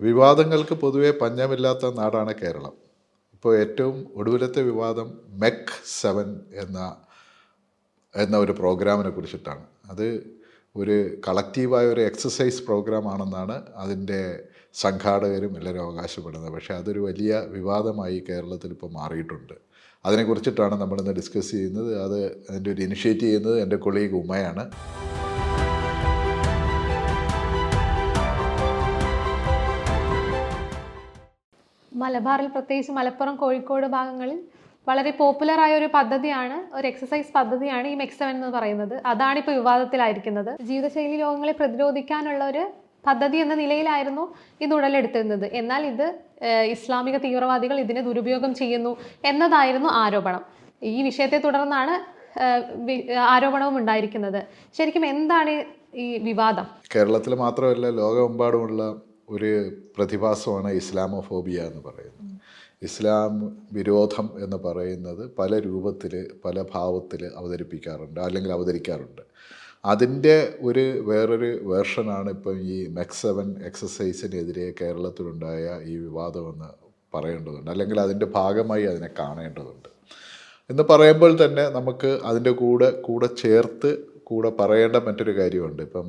വിവാദങ്ങൾക്ക് പൊതുവെ പഞ്ഞമില്ലാത്ത നാടാണ് കേരളം. ഇപ്പോൾ ഏറ്റവും ഒടുവിലത്തെ വിവാദം മെക് സെവൻ എന്ന എന്ന ഒരു പ്രോഗ്രാമിനെ കുറിച്ചിട്ടാണ്. അത് ഒരു കളക്റ്റീവായ ഒരു എക്സസൈസ് പ്രോഗ്രാം ആണെന്നാണ് അതിന്റെ സംഘാടകരും എല്ലാവരും അവകാശപ്പെടുന്നത്. പക്ഷേ അതൊരു വലിയ വിവാദമായി കേരളത്തിൽ ഇപ്പോൾ മാറിയിട്ടുണ്ട്. അതിനെക്കുറിച്ചിട്ടാണ് നമ്മളിന്ന് ഡിസ്കസ് ചെയ്യുന്നത്. അത് അതിന്റെ ഒരു ഇനിഷ്യേറ്റ് ചെയ്യുന്നത് എന്റെ കൊളീഗ് ഉമ്മയാണ് മലബാറിൽ പ്രത്യേകിച്ച് മലപ്പുറം കോഴിക്കോട് ഭാഗങ്ങളിൽ വളരെ പോപ്പുലർ ആയ ഒരു പദ്ധതിയാണ് ഒരു എക്സസൈസ് പദ്ധതിയാണ് ഈ മെക്സവൻ എന്ന് പറയുന്നത്. അതാണ് ഇപ്പോൾ വിവാദത്തിലായിരിക്കുന്നത്. ജീവിതശൈലി രോഗങ്ങളെ പ്രതിരോധിക്കാനുള്ള ഒരു പദ്ധതി എന്ന നിലയിലായിരുന്നു ഇത് ഉടലെടുത്തിരുന്നത്. എന്നാൽ ഇത് ഇസ്ലാമിക തീവ്രവാദികൾ ഇതിനെ ദുരുപയോഗം ചെയ്യുന്നു എന്നതായിരുന്നു ആരോപണം. ഈ വിഷയത്തെ തുടർന്നാണ് ആരോപണവും ഉണ്ടായിരിക്കുന്നത്. ശരിക്കും എന്താണ് ഈ വിവാദം? കേരളത്തിൽ മാത്രമല്ല ലോകമെമ്പാടുമുള്ള ഒരു പ്രതിഭാസമാണ് ഇസ്ലാമോഫോബിയ എന്ന് പറയുന്നത്. ഇസ്ലാം വിരോധം എന്ന് പറയുന്നത് പല രൂപത്തിൽ പല ഭാവത്തിൽ അവതരിപ്പിക്കാറുണ്ട് അല്ലെങ്കിൽ അവതരിക്കാറുണ്ട്. അതിന്റെ ഒരു വേറൊരു വേർഷനാണ് ഇപ്പം ഈ മെക്സവൻ എക്സസൈസിനെതിരെ കേരളത്തിലുണ്ടായ ഈ വിവാദമെന്ന് പറയേണ്ടതുണ്ട് അല്ലെങ്കിൽ അതിന്റെ ഭാഗമായി അതിനെ കാണേണ്ടതുണ്ട്. എന്ന് പറയുമ്പോൾ തന്നെ നമുക്ക് അതിന്റെ കൂടെ കൂടെ ചേർത്ത് കൂടെ പറയേണ്ട മറ്റൊരു കാര്യമുണ്ട്. ഇപ്പം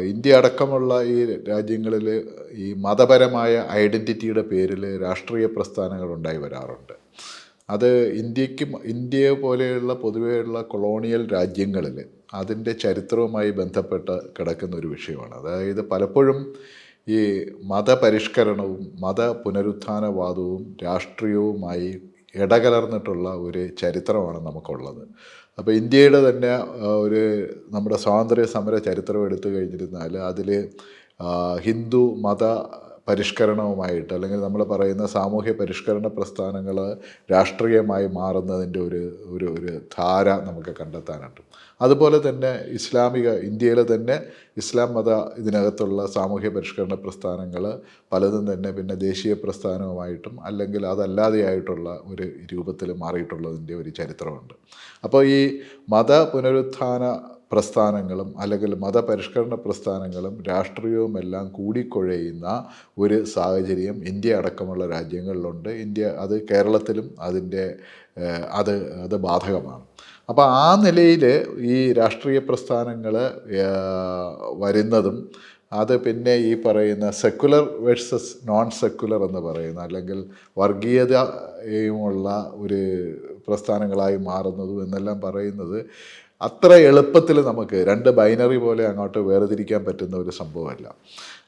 ഇന്ത്യ അടക്കമുള്ള ഈ രാജ്യങ്ങളിൽ ഈ മതപരമായ ഐഡന്റിറ്റിയുടെ പേരിൽ രാഷ്ട്രീയ പ്രസ്ഥാനങ്ങൾ ഉണ്ടായി വരാറുണ്ട്. അത് ഇന്ത്യക്കും ഇന്ത്യ പോലെയുള്ള പൊതുവെയുള്ള കൊളോണിയൽ രാജ്യങ്ങളിൽ അതിന്റെ ചരിത്രവുമായി ബന്ധപ്പെട്ട് കിടക്കുന്ന ഒരു വിഷയമാണ്. അതായത് പലപ്പോഴും ഈ മതപരിഷ്കരണവും മത പുനരുത്ഥാനവാദവും രാഷ്ട്രീയവുമായി ഇടകലർന്നിട്ടുള്ള ഒരു ചരിത്രമാണ് നമുക്കുള്ളത്. അപ്പോൾ ഇന്ത്യയുടെ തന്നെ ഒരു നമ്മുടെ സ്വാതന്ത്ര്യ സമര ചരിത്രം എടുത്തു കഴിഞ്ഞിരുന്നാൽ അതിൽ ഹിന്ദു മത പരിഷ്കരണവുമായിട്ട് അല്ലെങ്കിൽ നമ്മൾ പറയുന്ന സാമൂഹ്യ പരിഷ്കരണ പ്രസ്ഥാനങ്ങൾ രാഷ്ട്രീയമായി മാറുന്നതിന്റെ ഒരു ഒരു ഒരു ധാര നമുക്ക് കണ്ടെത്താനുണ്ട് അതുപോലെ തന്നെ ഇസ്ലാമിക ഇന്ത്യയിലെ തന്നെ ഇസ്ലാം മത ഇതിനകത്തുള്ള സാമൂഹ്യ പരിഷ്കരണ പ്രസ്ഥാനങ്ങൾ പലതും തന്നെ പിന്നെ ദേശീയ പ്രസ്ഥാനവുമായിട്ടും അല്ലെങ്കിൽ അതല്ലാതെയായിട്ടുള്ള ഒരു രൂപത്തിൽ മാറിയിട്ടുള്ളതിന്റെ ഒരു ചരിത്രമുണ്ട്. അപ്പോൾ ഈ മത പുനരുത്ഥാന പ്രസ്ഥാനങ്ങളും അല്ലെങ്കിൽ മതപരിഷ്കരണ പ്രസ്ഥാനങ്ങളും രാഷ്ട്രീയവും എല്ലാം കൂടിക്കുഴയുന്ന ഒരു സാഹചര്യം ഇന്ത്യ അടക്കമുള്ള രാജ്യങ്ങളിലുണ്ട്. ഇന്ത്യ അത് കേരളത്തിലും അതിന്റെ അത് അത് ബാധകമാണ്. അപ്പോൾ ആ നിലയിൽ ഈ രാഷ്ട്രീയ പ്രസ്ഥാനങ്ങൾ വരുന്നതും അത് പിന്നെ ഈ പറയുന്ന സെക്കുലർ വേഴ്സസ് നോൺ സെക്കുലർ എന്ന് പറയുന്ന അല്ലെങ്കിൽ വർഗീയതയുമുള്ള ഒരു പ്രസ്ഥാനങ്ങളായി മാറുന്നതും എന്നെല്ലാം പറയുന്നത് അത്ര എളുപ്പത്തിൽ നമുക്ക് രണ്ട് ബൈനറി പോലെ അങ്ങോട്ട് വേർതിരിക്കാൻ പറ്റുന്ന ഒരു സംഭവമല്ല.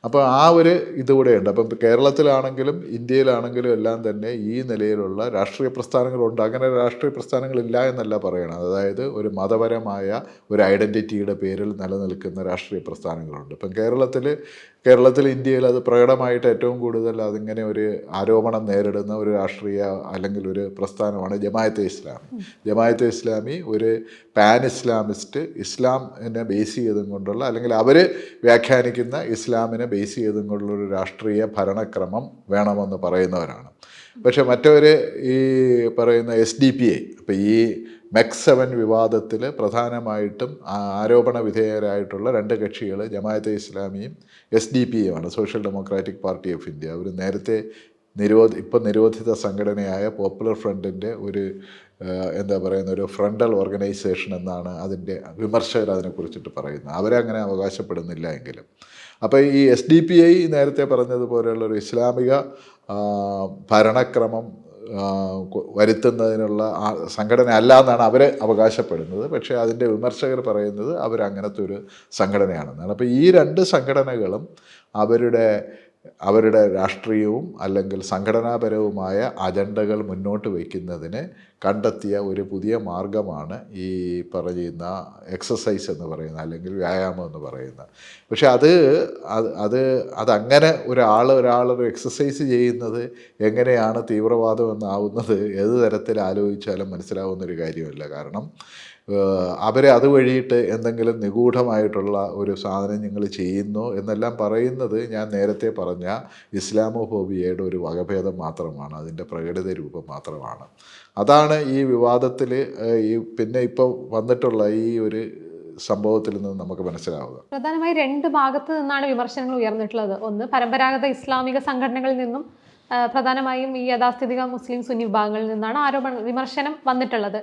അപ്പോൾ ആ ഒരു ഇതുകൂടെയുണ്ട് അപ്പം കേരളത്തിലാണെങ്കിലും ഇന്ത്യയിലാണെങ്കിലും എല്ലാം തന്നെ ഈ നിലയിലുള്ള രാഷ്ട്രീയ പ്രസ്ഥാനങ്ങളുണ്ട്. അങ്ങനെ രാഷ്ട്രീയ പ്രസ്ഥാനങ്ങളില്ല എന്നല്ല പറയണം അതായത് ഒരു മതപരമായ ഒരു ഐഡന്റിറ്റിയുടെ പേരിൽ നിലനിൽക്കുന്ന രാഷ്ട്രീയ പ്രസ്ഥാനങ്ങളുണ്ട്. ഇപ്പം കേരളത്തിൽ കേരളത്തിൽ ഇന്ത്യയിൽ അത് പ്രകടമായിട്ട് ഏറ്റവും കൂടുതൽ അതിങ്ങനെ ഒരു ആരോപണം നേരിടുന്ന ഒരു രാഷ്ട്രീയ അല്ലെങ്കിൽ ഒരു പ്രസ്ഥാനമാണ് ജമായത്തെ ഇസ്ലാമി. ജമായത്തെ ഇസ്ലാമി ഒരു പാൻ ഇസ്ലാമിസ്റ്റ് ഇസ്ലാമിനെ ബേസ് ചെയ്തും കൊണ്ടുള്ള അല്ലെങ്കിൽ അവർ വ്യാഖ്യാനിക്കുന്ന ഇസ്ലാമിനെ ബേസ് ചെയ്തും കൊണ്ടുള്ളൊരു രാഷ്ട്രീയ ഭരണക്രമം വേണമെന്ന് പറയുന്നവരാണ്. പക്ഷെ മറ്റവർ ഈ പറയുന്ന എസ് ഡി പി ഐ ഇപ്പം ഈ മെക്സ് സെവൻ വിവാദത്തിൽ പ്രധാനമായിട്ടും ആരോപണ വിധേയരായിട്ടുള്ള രണ്ട് കക്ഷികൾ ജമാഅത്തെ ഇസ്ലാമിയും എസ് ഡി പി ആണ് social democratic party of India അവർ നേരത്തെ നിരോധ ഇപ്പം നിരോധിത സംഘടനയായ പോപ്പുലർ ഫ്രണ്ടിന്റെ ഒരു എന്താ പറയുന്ന ഒരു ഫ്രണ്ടൽ ഓർഗനൈസേഷൻ എന്നാണ് അതിന്റെ വിമർശകർ അതിനെക്കുറിച്ചിട്ട് പറയുന്നത്. അവരങ്ങനെ അവകാശപ്പെടുന്നില്ല എങ്കിലും. അപ്പോൾ ഈ എസ് ഡി പി ഐ നേരത്തെ പറഞ്ഞതുപോലെയുള്ള ഒരു ഇസ്ലാമിക ഭരണക്രമം വരുത്തുന്നതിനുള്ള സംഘടന അല്ല എന്നാണ് അവർ അവകാശപ്പെടുന്നത്. പക്ഷേ അതിന്റെ വിമർശകർ പറയുന്നത് അവരങ്ങനത്തെ ഒരു സംഘടനയാണെന്നാണ്. അപ്പോൾ ഈ രണ്ട് സംഘടനകളും അവരുടെ അവരുടെ രാഷ്ട്രീയവും അല്ലെങ്കിൽ സംഘടനാപരവുമായ അജണ്ടകൾ മുന്നോട്ട് വയ്ക്കുന്നതിന് കണ്ടെത്തിയ ഒരു പുതിയ മാർഗമാണ് ഈ പറയുന്ന എക്സസൈസ് എന്ന് പറയുന്ന അല്ലെങ്കിൽ വ്യായാമം എന്ന് പറയുന്ന. പക്ഷെ അത് അത് അത് അതങ്ങനെ ഒരാൾ ഒരാളൊരു എക്സസൈസ് ചെയ്യുന്നത് എങ്ങനെയാണ് തീവ്രവാദം എന്നാവുന്നത് ഏത് തരത്തിൽ ആലോചിച്ചാലും മനസ്സിലാവുന്നൊരു കാര്യമല്ല. കാരണം അവരെ അതുവഴിയിട്ട് എന്തെങ്കിലും നിഗൂഢമായിട്ടുള്ള ഒരു സാധനം നിങ്ങൾ ചെയ്യുന്നു എന്നെല്ലാം പറയുന്നത് ഞാൻ നേരത്തെ പറഞ്ഞ ഇസ്ലാമോഫോബിയയുടെ ഒരു വകഭേദം മാത്രമാണ് അതിന്റെ പ്രകടിത രൂപം മാത്രമാണ്. അതാണ് ഈ വിവാദത്തിൽ ഈ പിന്നെ ഇപ്പോൾ വന്നിട്ടുള്ള ഈ ഒരു സംഭവത്തിൽ നിന്ന് നമുക്ക് മനസ്സിലാവുക. പ്രധാനമായി രണ്ട് ഭാഗത്ത് നിന്നാണ് വിമർശനങ്ങൾ ഉയർന്നിട്ടുള്ളത്. ഒന്ന് പരമ്പരാഗത ഇസ്ലാമിക സംഘടനകളിൽ നിന്നും പ്രധാനമായും ഈ യഥാസ്ഥിതിക മുസ്ലിം സുന്നി വിഭാഗങ്ങളിൽ നിന്നാണ് ആരോപണ വിമർശനം വന്നിട്ടുള്ളത്.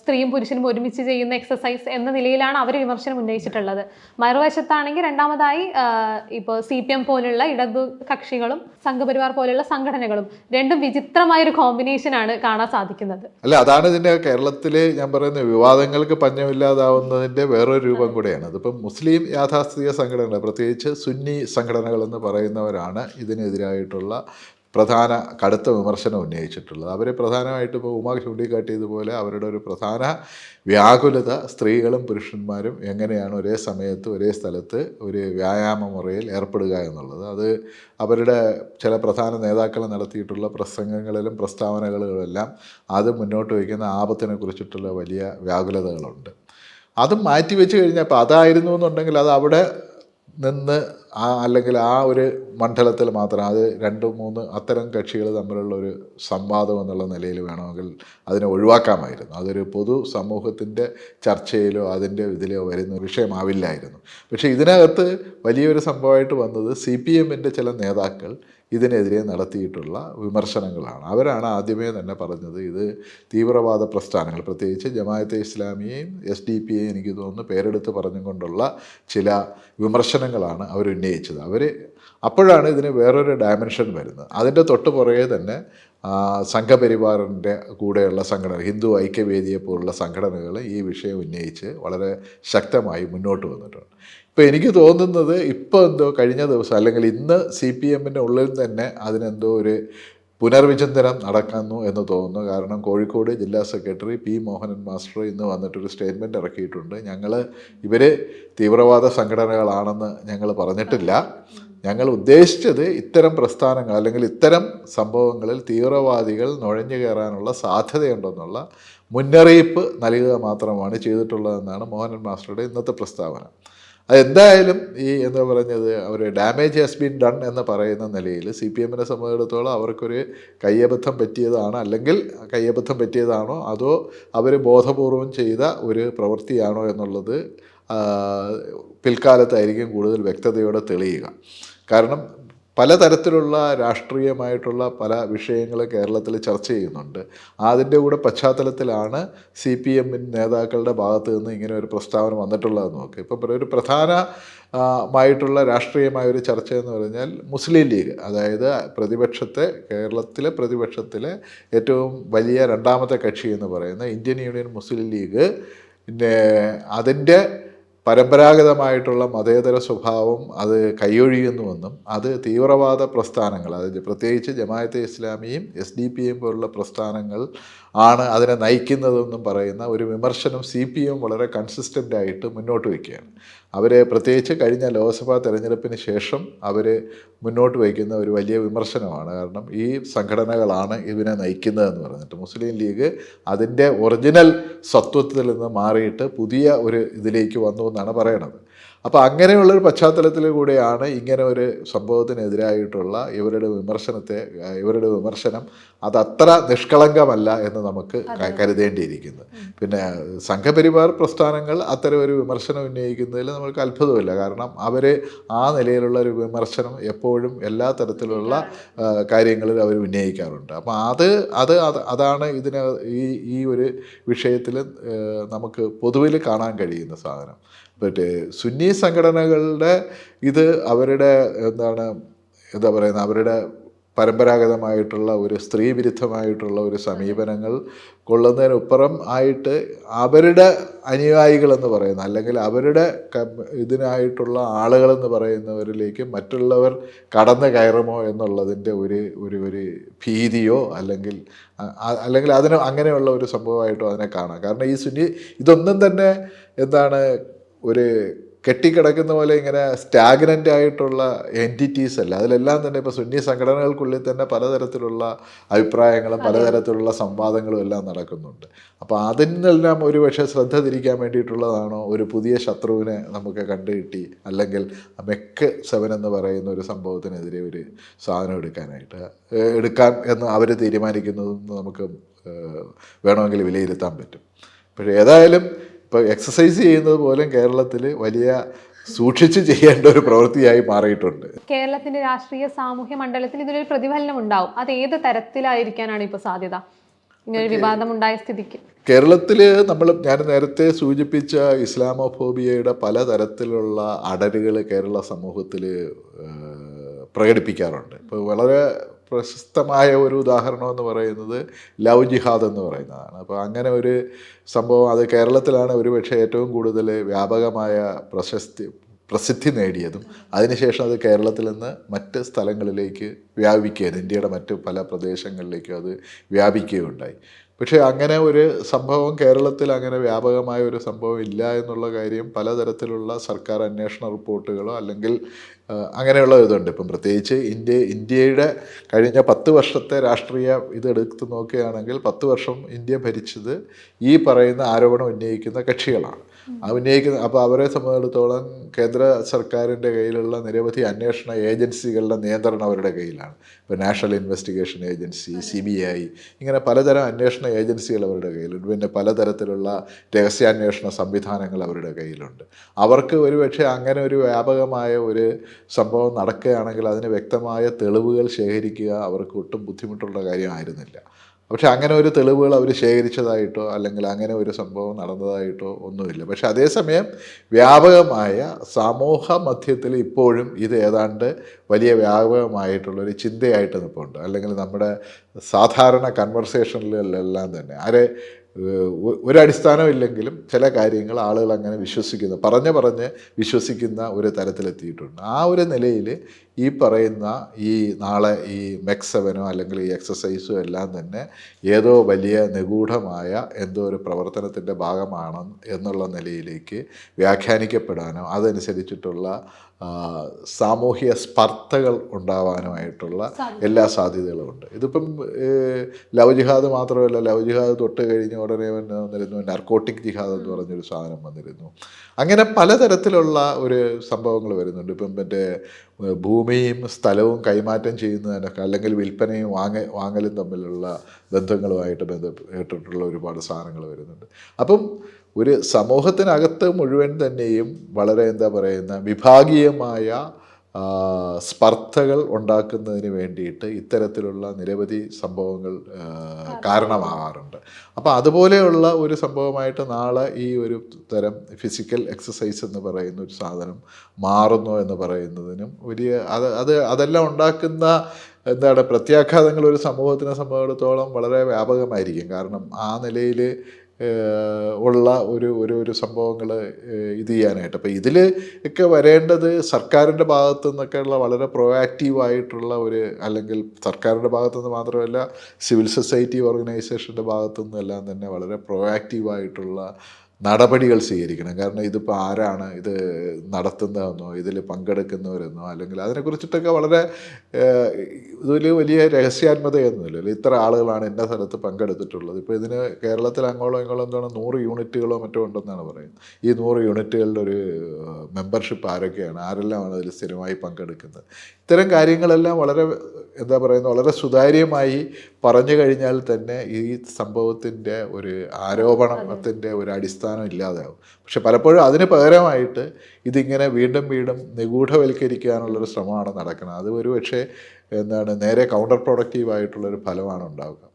സ്ത്രീയും പുരുഷനും ഒരുമിച്ച് ചെയ്യുന്ന എക്സസൈസ് എന്ന നിലയിലാണ് അവർ വിമർശനം ഉന്നയിച്ചിട്ടുള്ളത്. മറുവശത്താണെങ്കിൽ രണ്ടാമതായി ഇപ്പോൾ സി പി എം പോലുള്ള ഇടതു കക്ഷികളും സംഘപരിവാർ പോലുള്ള സംഘടനകളും രണ്ടും വിചിത്രമായ ഒരു കോമ്പിനേഷൻ ആണ് കാണാൻ സാധിക്കുന്നത്. അല്ല അതാണ് ഇതിന്റെ കേരളത്തിലെ ഞാൻ പറയുന്ന വിവാദങ്ങൾക്ക് പഞ്ഞമില്ലാതാവുന്നതിന്റെ വേറൊരു രൂപം കൂടെയാണ്. അതിപ്പം മുസ്ലിം യാഥാസ്ഥിതിക സംഘടനകൾ പ്രത്യേകിച്ച് സുന്നി സംഘടനകൾ എന്ന് പറയുന്നവരാണ് ഇതിനെതിരായിട്ടുള്ള പ്രധാന കടുത്ത വിമർശനം ഉന്നയിച്ചിട്ടുള്ളത്. അവർ പ്രധാനമായിട്ട് ഇപ്പോൾ ഉമ ചൂണ്ടിക്കാട്ടിയതുപോലെ അവരുടെ ഒരു പ്രധാന വ്യാകുലത സ്ത്രീകളും പുരുഷന്മാരും എങ്ങനെയാണ് ഒരേ സമയത്ത് ഒരേ സ്ഥലത്ത് ഒരു വ്യായാമ മുറയിൽ ഏർപ്പെടുക എന്നുള്ളത്. അത് അവരുടെ ചില പ്രധാന നേതാക്കൾ നടത്തിയിട്ടുള്ള പ്രസംഗങ്ങളിലും പ്രസ്താവനകളിലുമെല്ലാം അത് മുന്നോട്ട് വയ്ക്കുന്ന ആപത്തിനെ കുറിച്ചിട്ടുള്ള വലിയ വ്യാകുലതകളുണ്ട്. അതും മാറ്റി വെച്ച് കഴിഞ്ഞാൽ അപ്പോൾ അതായിരുന്നു എന്നുണ്ടെങ്കിൽ അത് അവിടെ നിന്ന് ആ അല്ലെങ്കിൽ ആ ഒരു മണ്ഡലത്തിൽ മാത്രം അത് രണ്ട് മൂന്ന് അത്തരം കക്ഷികൾ തമ്മിലുള്ള ഒരു സംവാദം എന്നുള്ള നിലയിൽ വേണമെങ്കിൽ അതിനെ ഒഴിവാക്കാമായിരുന്നു. അതൊരു പൊതു സമൂഹത്തിന്റെ ചർച്ചയിലോ അതിന്റെ ഇതിലോ വരുന്ന വിഷയമാവില്ലായിരുന്നു. പക്ഷേ ഇതിനകത്ത് വലിയൊരു സംഭവമായിട്ട് വന്നത് സി പി എമ്മിന്റെ ചില നേതാക്കൾ ഇതിനെതിരെ നടത്തിയിട്ടുള്ള വിമർശനങ്ങളാണ്. അവരാണ് ആദ്യമേ തന്നെ പറഞ്ഞത് ഇത് തീവ്രവാദ പ്രസ്ഥാനങ്ങൾ. പ്രത്യേകിച്ച് ജമാഅത്തെ ഇസ്ലാമിയെയും എസ് ഡി പി എയും എനിക്ക് തോന്നുന്നു പേരെടുത്ത് പറഞ്ഞുകൊണ്ടുള്ള ചില വിമർശനങ്ങളാണ് അവർ ഉന്നയിച്ചത്. അവർ അപ്പോഴാണ് ഇതിന് വേറൊരു ഡയമെൻഷൻ വരുന്നത്. അതിന്റെ തൊട്ട് പുറകെ തന്നെ സംഘപരിവാറിന്റെ കൂടെയുള്ള സംഘടന ഹിന്ദു ഐക്യവേദിയെ പോലുള്ള സംഘടനകൾ ഈ വിഷയം ഉന്നയിച്ച് വളരെ ശക്തമായി മുന്നോട്ട് വന്നിട്ടുണ്ട്. ഇപ്പോൾ എനിക്ക് തോന്നുന്നത് ഇപ്പോൾ എന്തോ കഴിഞ്ഞ ദിവസം അല്ലെങ്കിൽ ഇന്ന് സി പി എമ്മിന്റെ ഉള്ളിൽ തന്നെ അതിനെന്തോ ഒരു പുനർവിചിന്തനം നടക്കുന്നു എന്ന് തോന്നുന്നു. കാരണം കോഴിക്കോട് ജില്ലാ സെക്രട്ടറി പി മോഹനൻ മാസ്റ്റർ ഇന്ന് വന്നിട്ടൊരു സ്റ്റേറ്റ്മെന്റ് ഇറക്കിയിട്ടുണ്ട്. ഞങ്ങൾ ഇവർ തീവ്രവാദ സംഘടനകളാണെന്ന് ഞങ്ങൾ പറഞ്ഞിട്ടില്ല. ഞങ്ങൾ ഉദ്ദേശിച്ചത് ഇത്തരം പ്രസ്ഥാനങ്ങൾ അല്ലെങ്കിൽ ഇത്തരം സംഭവങ്ങളിൽ തീവ്രവാദികൾ നുഴഞ്ഞു കയറാനുള്ള സാധ്യതയുണ്ടെന്നുള്ള മുന്നറിയിപ്പ് നൽകുക മാത്രമാണ് ചെയ്തിട്ടുള്ളതെന്നാണ് മോഹനൻ മാസ്റ്ററുടെ ഇന്നത്തെ പ്രസ്താവന. അതെന്തായാലും ഈ എന്ന് പറഞ്ഞത് ഒരു ഡാമേജ് ഹാസ് ബീൻ ഡൺ എന്ന് പറയുന്ന നിലയിൽ സി പി എമ്മിനെ സംബന്ധിച്ചിടത്തോളം അവർക്കൊരു കയ്യബദ്ധം പറ്റിയതാണ് അല്ലെങ്കിൽ കയ്യബദ്ധം പറ്റിയതാണോ അതോ അവർ ബോധപൂർവം ചെയ്ത ഒരു പ്രവൃത്തിയാണോ എന്നുള്ളത് പിൽക്കാലത്തായിരിക്കും കൂടുതൽ വ്യക്തതയോടെ തെളിയുക. കാരണം പലതരത്തിലുള്ള രാഷ്ട്രീയമായിട്ടുള്ള പല വിഷയങ്ങൾ കേരളത്തിൽ ചർച്ച ചെയ്യുന്നുണ്ട്. അതിന്റെ കൂടെ പശ്ചാത്തലത്തിലാണ് സി പി എമ്മിൻ നേതാക്കളുടെ ഭാഗത്ത് നിന്ന് ഇങ്ങനെ ഒരു പ്രസ്താവന വന്നിട്ടുള്ളതെന്ന് നോക്കുക ഇപ്പം ഒരു പ്രധാന മായിട്ടുള്ള രാഷ്ട്രീയമായ ഒരു ചർച്ച എന്ന് പറഞ്ഞാൽ മുസ്ലിം ലീഗ്. അതായത് പ്രതിപക്ഷത്തെ കേരളത്തിലെ പ്രതിപക്ഷത്തിലെ ഏറ്റവും വലിയ രണ്ടാമത്തെ കക്ഷി എന്ന് പറയുന്ന ഇന്ത്യൻ യൂണിയൻ മുസ്ലിം ലീഗ് പിന്നെ അതിന്റെ പരമ്പരാഗതമായിട്ടുള്ള മതേതര സ്വഭാവം അത് കൈയൊഴിയുന്നുവെന്നും അത് തീവ്രവാദ പ്രസ്ഥാനങ്ങൾ അത് പ്രത്യേകിച്ച് ജമാഅത്തെ ഇസ്ലാമിയും എസ് ഡി പി എം പോലുള്ള പ്രസ്ഥാനങ്ങൾ ആണ് അതിനെ നയിക്കുന്നതെന്നും പറയുന്ന ഒരു വിമർശനം സി പി എം വളരെ കൺസിസ്റ്റന്റായിട്ട് മുന്നോട്ട് വയ്ക്കുകയാണ്. അവർ പ്രത്യേകിച്ച് കഴിഞ്ഞ ലോക്സഭാ തെരഞ്ഞെടുപ്പിന് ശേഷം അവർ മുന്നോട്ട് വയ്ക്കുന്ന ഒരു വലിയ വിമർശനമാണ്. കാരണം ഈ സംഘടനകളാണ് ഇതിനെ നയിക്കുന്നതെന്ന് പറഞ്ഞിട്ട്. മുസ്ലിം ലീഗ് അതിന്റെ ഒറിജിനൽ സത്വത്തിൽ നിന്ന് മാറിയിട്ട് പുതിയ ഒരു ഇതിലേക്ക് വന്നു എന്നാണ് പറയണത്. അപ്പോൾ അങ്ങനെയുള്ളൊരു പശ്ചാത്തലത്തിൽ കൂടെയാണ് ഇങ്ങനെ ഒരു സംഭവത്തിനെതിരായിട്ടുള്ള ഇവരുടെ വിമർശനത്തെ ഇവരുടെ വിമർശനം അതത്ര നിഷ്കളങ്കമല്ല എന്ന് നമുക്ക് കരുതേണ്ടിയിരിക്കുന്നു. പിന്നെ സംഘപരിവാർ പ്രസ്ഥാനങ്ങൾ അത്തരം ഒരു വിമർശനം ഉന്നയിക്കുന്നതിൽ നമുക്ക് അത്ഭുതമില്ല. കാരണം അവർ ആ നിലയിലുള്ള ഒരു വിമർശനം എപ്പോഴും എല്ലാ തരത്തിലുള്ള കാര്യങ്ങളിൽ അവർ ഉന്നയിക്കാറുണ്ട്. അപ്പോൾ അത് അത് അത് അതാണ് ഇതിന് ഈ ഈ ഒരു വിഷയത്തിൽ നമുക്ക് പൊതുവിൽ കാണാൻ കഴിയുന്ന സാധനം. മറ്റേ സുന്നി സംഘടനകളുടെ ഇത് അവരുടെ എന്താണ് എന്താ പറയുന്നത് അവരുടെ പരമ്പരാഗതമായിട്ടുള്ള ഒരു സ്ത്രീ വിരുദ്ധമായിട്ടുള്ള ഒരു സമീപനങ്ങൾ കൊള്ളുന്നതിനപ്പുറം ആയിട്ട് അവരുടെ അനുയായികളെന്ന് പറയുന്ന അല്ലെങ്കിൽ അവരുടെ ഇതിനായിട്ടുള്ള ആളുകളെന്ന് പറയുന്നവരിലേക്ക് മറ്റുള്ളവർ കടന്നു കയറുമോ എന്നുള്ളതിന്റെ ഒരു ഒരു ഒരു ഭീതിയോ അല്ലെങ്കിൽ അല്ലെങ്കിൽ അതിന് അങ്ങനെയുള്ള ഒരു സംഭവമായിട്ടോ അതിനെ കാണാം. കാരണം ഈ സുനി ഇതൊന്നും തന്നെ എന്താണ് ഒരു കെട്ടിക്കിടക്കുന്ന പോലെ ഇങ്ങനെ സ്റ്റാഗ്നന്റ് ആയിട്ടുള്ള എന്റിറ്റീസ് അല്ല. അതിലെല്ലാം തന്നെ ഇപ്പോൾ സുന്നി സംഘടനകൾക്കുള്ളിൽ തന്നെ പലതരത്തിലുള്ള അഭിപ്രായങ്ങളും പലതരത്തിലുള്ള സംവാദങ്ങളും എല്ലാം നടക്കുന്നുണ്ട്. അപ്പോൾ അതിൽ ഒരു പക്ഷേ ശ്രദ്ധ തിരിക്കാൻ വേണ്ടിയിട്ടുള്ളതാണോ ഒരു പുതിയ ശത്രുവിനെ നമുക്ക് കണ്ടുകിട്ടി അല്ലെങ്കിൽ മെക്ക് സെവൻ എന്ന് പറയുന്ന ഒരു സംഭവത്തിനെതിരെ ഒരു സാധനം എടുക്കാനായിട്ട് എടുക്കാം എടുക്കാൻ എന്ന് അവർ തീരുമാനിക്കുന്നതും നമുക്ക് വേണമെങ്കിൽ വിലയിരുത്താൻ പറ്റും. പക്ഷേ ഏതായാലും ഇപ്പോൾ എക്സസൈസ് ചെയ്യുന്നത് പോലും കേരളത്തിൽ വലിയ സൂക്ഷിച്ച് ചെയ്യേണ്ട ഒരു പ്രവൃത്തിയായി മാറിയിട്ടുണ്ട്. കേരളത്തിന്റെ രാഷ്ട്രീയ സാമൂഹ്യ മണ്ഡലത്തിൽ ഇതിലൊരു പ്രതിഫലനം ഉണ്ടാവും. അത് ഏത് തരത്തിലായിരിക്കാനാണ് ഇപ്പോൾ സാധ്യത? ഇങ്ങനൊരു വിവാദം ഉണ്ടായ സ്ഥിതിക്ക്. കേരളത്തിൽ നമ്മൾ ഞാൻ നേരത്തെ സൂചിപ്പിച്ച ഇസ്ലാമോഫോബിയയുടെ പലതരത്തിലുള്ള അടരുകൾ കേരള സമൂഹത്തിൽ പ്രകടിപ്പിക്കാറുണ്ട്. ഇപ്പോൾ വളരെ പ്രശസ്തമായ ഒരു ഉദാഹരണം എന്ന് പറയുന്നത് ലവ് ജിഹാദ് എന്ന് പറയുന്നതാണ്. അപ്പോൾ അങ്ങനെ ഒരു സംഭവം അത് കേരളത്തിലാണ് ഒരുപക്ഷെ ഏറ്റവും കൂടുതൽ വ്യാപകമായ പ്രശസ്തി പ്രസിദ്ധി നേടിയതും അതിനുശേഷം അത് കേരളത്തിൽ നിന്ന് മറ്റ് സ്ഥലങ്ങളിലേക്ക് വ്യാപിക്കുകയാണ് ഇന്ത്യയുടെ മറ്റ് പല പ്രദേശങ്ങളിലേക്കും അത് വ്യാപിക്കുകയുണ്ടായി. പക്ഷേ അങ്ങനെ ഒരു സംഭവം കേരളത്തിൽ അങ്ങനെ വ്യാപകമായ ഒരു സംഭവം ഇല്ല എന്നുള്ള കാര്യം പലതരത്തിലുള്ള സർക്കാർ അന്വേഷണ റിപ്പോർട്ടുകളോ അല്ലെങ്കിൽ അങ്ങനെയുള്ള ഇതുണ്ട്. ഇപ്പം പ്രത്യേകിച്ച് ഇന്ത്യ ഇന്ത്യയുടെ കഴിഞ്ഞ പത്ത് വർഷത്തെ രാഷ്ട്രീയ ഇതെടുത്ത് നോക്കുകയാണെങ്കിൽ പത്ത് വർഷം ഇന്ത്യ ഭരിച്ചത് ഈ പറയുന്ന ആരോപണം ഉന്നയിക്കുന്ന കക്ഷികളാണ്. ഉന്നയിക്കുന്ന അപ്പോൾ അവരെ സംബന്ധിച്ചിടത്തോളം കേന്ദ്ര സർക്കാരിന്റെ കയ്യിലുള്ള നിരവധി അന്വേഷണ ഏജൻസികളുടെ നിയന്ത്രണം അവരുടെ കയ്യിലാണ്. ഇപ്പോൾ national investigation agency C B I ഇങ്ങനെ പലതരം അന്വേഷണ ഏജൻസികൾ അവരുടെ കയ്യിലുണ്ട്. പിന്നെ പലതരത്തിലുള്ള രഹസ്യാന്വേഷണ സംവിധാനങ്ങൾ അവരുടെ കയ്യിലുണ്ട്. അവർക്ക് ഒരുപക്ഷെ അങ്ങനെ ഒരു വ്യാപകമായ ഒരു സംഭവം നടക്കുകയാണെങ്കിൽ അതിന് വ്യക്തമായ തെളിവുകൾ ശേഖരിക്കുക അവർക്ക് ഒട്ടും ബുദ്ധിമുട്ടുള്ള കാര്യമായിരുന്നില്ല. പക്ഷെ അങ്ങനെ ഒരു തെളിവുകൾ അവർ ശേഖരിച്ചതായിട്ടോ അല്ലെങ്കിൽ അങ്ങനെ ഒരു സംഭവം നടന്നതായിട്ടോ ഒന്നുമില്ല. പക്ഷെ അതേസമയം വ്യാപകമായ സമൂഹ മധ്യത്തിൽ ഇപ്പോഴും ഇത് ഏതാണ്ട് വലിയ വ്യാപകമായിട്ടുള്ളൊരു ചിന്തയായിട്ട് നിൽപ്പുണ്ട് അല്ലെങ്കിൽ നമ്മുടെ സാധാരണ കൺവെർസേഷനിലെല്ലാം തന്നെ. ആരെ ഒരടിസ്ഥാനമില്ലെങ്കിലും ചില കാര്യങ്ങൾ ആളുകൾ അങ്ങനെ വിശ്വസിക്കുന്നു. പറഞ്ഞ് പറഞ്ഞ് വിശ്വസിക്കുന്ന ഒരു തരത്തിലെത്തിയിട്ടുണ്ട്. ആ ഒരു നിലയിൽ ഈ പറയുന്ന ഈ നാളെ ഈ മെക്സവനോ സെവനോ അല്ലെങ്കിൽ ഈ എക്സസൈസോ എല്ലാം തന്നെ ഏതോ വലിയ നിഗൂഢമായ എന്തോ ഒരു പ്രവർത്തനത്തിന്റെ ഭാഗമാണ് എന്നുള്ള നിലയിലേക്ക് വ്യാഖ്യാനിക്കപ്പെടാനോ അതനുസരിച്ചിട്ടുള്ള സാമൂഹ്യ സ്പർദ്ധകൾ ഉണ്ടാവാനുമായിട്ടുള്ള എല്ലാ സാധ്യതകളും ഉണ്ട്. ഇതിപ്പം ലവ് ജിഹാദ് മാത്രമല്ല ലവ് ജിഹാദ് തൊട്ട് കഴിഞ്ഞ ഉടനെ വന്ന് വന്നിരുന്നു നർക്കോട്ടിക് ജിഹാദ് എന്ന് പറഞ്ഞൊരു സാധനം വന്നിരുന്നു. അങ്ങനെ പലതരത്തിലുള്ള ഒരു സംഭവങ്ങൾ വരുന്നുണ്ട്. ഇപ്പം മറ്റേ ഭൂമിയും സ്ഥലവും കൈമാറ്റം ചെയ്യുന്നതിനൊക്കെ അല്ലെങ്കിൽ വിൽപ്പനയും വാങ്ങ വാങ്ങലും തമ്മിലുള്ള ബന്ധങ്ങളുമായിട്ട് ബന്ധപ്പെട്ടിട്ടുള്ള ഒരുപാട് സാധനങ്ങൾ വരുന്നുണ്ട്. അപ്പം ഒരു സമൂഹത്തിനകത്ത് മുഴുവൻ തന്നെയും വളരെ എന്താ പറയുന്ന വിഭാഗീയമായ സ്പർദ്ധകൾ ഉണ്ടാക്കുന്നതിന് വേണ്ടിയിട്ട് ഇത്തരത്തിലുള്ള നിരവധി സംഭവങ്ങൾ കാരണമാവാറുണ്ട്. അപ്പോൾ അതുപോലെയുള്ള ഒരു സംഭവമായിട്ട് നാളെ ഈ ഒരു തരം ഫിസിക്കൽ എക്സസൈസ് എന്ന് പറയുന്ന ഒരു സാധനം മാറുന്നു എന്ന് പറയുന്നതിനും വലിയ അത് അത് അതെല്ലാം ഉണ്ടാക്കുന്ന എന്താണ് പ്രത്യാഘാതങ്ങൾ ഒരു സമൂഹത്തിനെ സംബന്ധിച്ചിടത്തോളം വളരെ വ്യാപകമായിരിക്കും. കാരണം ആ നിലയിൽ ഉള്ള ഒരു ഒരു ഒരു സംഭവങ്ങൾ ഇത് ചെയ്യാനായിട്ട്. അപ്പോൾ ഇതിൽ ഒക്കെ വരേണ്ടത് സർക്കാരിന്റെ ഭാഗത്തു നിന്നൊക്കെയുള്ള വളരെ പ്രൊയാക്റ്റീവായിട്ടുള്ള ഒരു അല്ലെങ്കിൽ സർക്കാരിന്റെ ഭാഗത്തു നിന്ന് മാത്രമല്ല സിവിൽ സൊസൈറ്റി ഓർഗനൈസേഷന്റെ ഭാഗത്തു നിന്നെല്ലാം തന്നെ വളരെ പ്രൊയാക്റ്റീവായിട്ടുള്ള നടപടികൾ സ്വീകരിക്കണം. കാരണം ഇതിപ്പോൾ ആരാണ് ഇത് നടത്തുന്നതെന്നോ ഇതിൽ പങ്കെടുക്കുന്നവരെന്നോ അല്ലെങ്കിൽ അതിനെക്കുറിച്ചിട്ടൊക്കെ വളരെ ഇതൊരു വലിയ രഹസ്യാത്മതയൊന്നുമില്ല. ഇത്ര ആളുകളാണ് ഇന്ന സ്ഥലത്ത് പങ്കെടുത്തിട്ടുള്ളത്. ഇപ്പോൾ ഇതിന് കേരളത്തിൽ അങ്ങോളം ഇങ്ങോളം എന്താണ് നൂറ് യൂണിറ്റുകളോ മറ്റോ ഉണ്ടെന്നാണ് പറയുന്നത്. ഈ നൂറ് യൂണിറ്റുകളുടെ ഒരു മെമ്പർഷിപ്പ് ആരൊക്കെയാണ്? ആരെല്ലാമാണ് അതിൽ സ്ഥിരമായി പങ്കെടുക്കുന്നത്? ഇത്തരം കാര്യങ്ങളെല്ലാം വളരെ എന്താ പറയുന്നത് വളരെ സുതാര്യമായി പറഞ്ഞു കഴിഞ്ഞാൽ തന്നെ ഈ സംഭവത്തിന്റെ ഒരു ആരോപണത്തിന്റെ ഒരു അടിസ്ഥാനം ഇല്ലാതാവും പക്ഷെ പലപ്പോഴും അതിന് പകരമായിട്ട് ഇതിങ്ങനെ വീണ്ടും വീണ്ടും നിഗൂഢവൽക്കരിക്കാനുള്ളൊരു ശ്രമമാണ് നടക്കുന്നത്. അത് ഒരു പക്ഷേ എന്താണ് നേരെ കൗണ്ടർ പ്രൊഡക്റ്റീവായിട്ടുള്ളൊരു ഫലമാണ് ഉണ്ടാവുക.